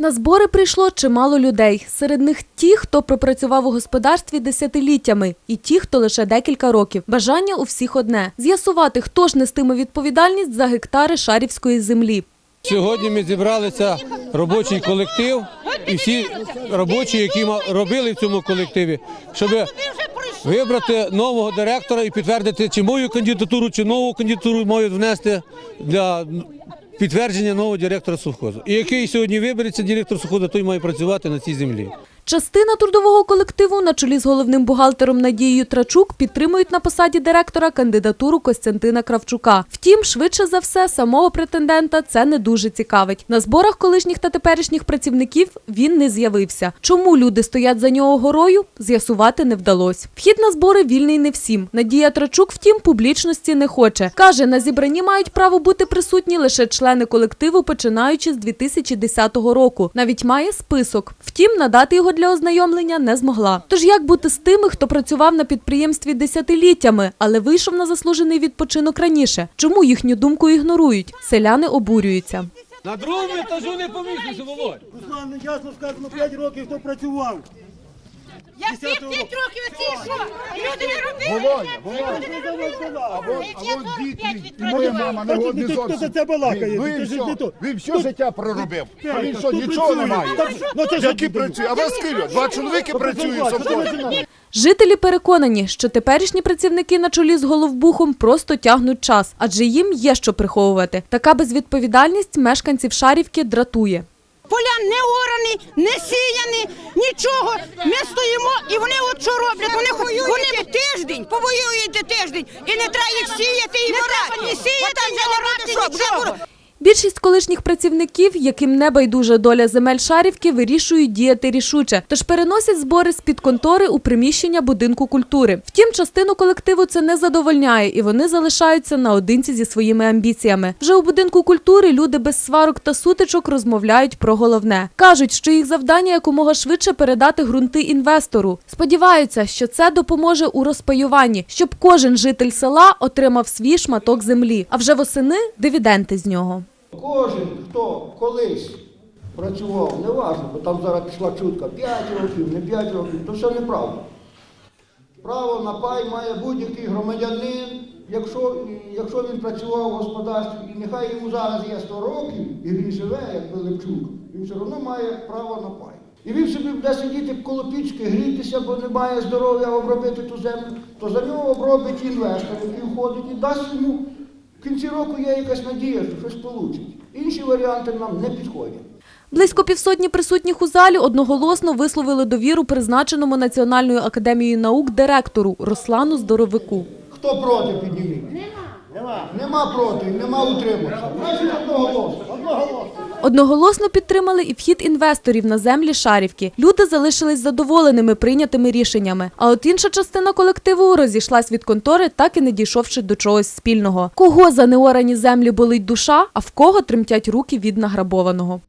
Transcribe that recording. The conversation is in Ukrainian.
На збори прийшло чимало людей. Серед них ті, хто пропрацював у господарстві десятиліттями, і ті, хто лише декілька років. Бажання у всіх одне з'ясувати, хто ж нестиме відповідальність за гектари шарівської землі. Сьогодні ми зібралися робочий колектив і всі робочі, які робили в цьому колективі, щоб вибрати нового директора і підтвердити, чи мою кандидатуру, чи нову кандидатуру мають внести для підтвердження нового директора совхозу. І який сьогодні вибереться директор совхозу, той має працювати на цій землі. Частина трудового колективу на чолі з головним бухгалтером Надією Трачук підтримують на посаді директора кандидатуру Костянтина Кравчука. Втім, швидше за все, самого претендента це не дуже цікавить. На зборах колишніх та теперішніх працівників він не з'явився. Чому люди стоять за нього горою, з'ясувати не вдалося. Вхід на збори вільний не всім. Надія Трачук, втім, публічності не хоче. Каже, на зібранні мають право бути присутні лише члени колективу, починаючи з 2010 року. Навіть має список. Втім, надати його для ознайомлення не змогла. Тож як бути з тими, хто працював на підприємстві десятиліттями, але вийшов на заслужений відпочинок раніше? Чому їхню думку ігнорують? Селяни обурюються. На другому етажу не поміститься, Володь. Руслан, ясно сказано, 5 років хто працював. Я всі 5 років оці що? Люди не робили. Володя, Володя. А вон, а вон діти, і моя мама не годні ти- ти- хто за це балакає? Він, Ти він, ж все, то. він все життя проробив. А він що, нічого працює? немає? Та- ну, це ж Які люди. працюють? А ви скільки? Два чоловіки працюють в совхозі. Жителі переконані, що теперішні працівники на чолі з головбухом просто тягнуть час, адже їм є що приховувати. Така безвідповідальність мешканців Шарівки дратує. Поля не орані, не сіяні, нічого. Ми стоїмо і вони от що роблять. Вони, вони тиждень, повоюють тиждень. І не треба їх сіяти і. Не сіяти, не орати, нічого. Більшість колишніх працівників, яким не байдужа доля земель Шарівки, вирішують діяти рішуче, тож переносять збори з під контори у приміщення будинку культури. Втім, частину колективу це не задовольняє, і вони залишаються наодинці зі своїми амбіціями. Вже у будинку культури люди без сварок та сутичок розмовляють про головне. кажуть, що їх завдання якомога швидше передати ґрунти інвестору. Сподіваються, що це допоможе у розпаюванні, щоб кожен житель села отримав свій шматок землі, а вже восени дивіденти з нього. Кожен, хто колись працював, не важливо, бо там зараз пішла чутка 5 років, не 5 років, то все неправда. Право на пай має будь-який громадянин, якщо, якщо він працював в господарстві, і нехай йому зараз є 100 років, і він живе, як Пилипчук, він все одно має право на пай. І він собі буде сидіти коло пічки, грітися, бо не має здоров'я обробити ту землю, то за нього обробить інвестор, який входить і дасть йому в кінці року є якась надія, що щось вийде. Інші варіанти нам не підходять. Близько півсотні присутніх у залі одноголосно висловили довіру призначеному Національною академією наук директору Руслану Здоровику. Хто проти підніміть? Нема. Нема проти, нема утримався. Значить одноголосно. Одноголосно. Одноголосно підтримали і вхід інвесторів на землі Шарівки. Люди залишились задоволеними прийнятими рішеннями. А от інша частина колективу розійшлась від контори, так і не дійшовши до чогось спільного. Кого за неорані землі болить душа, а в кого тремтять руки від награбованого.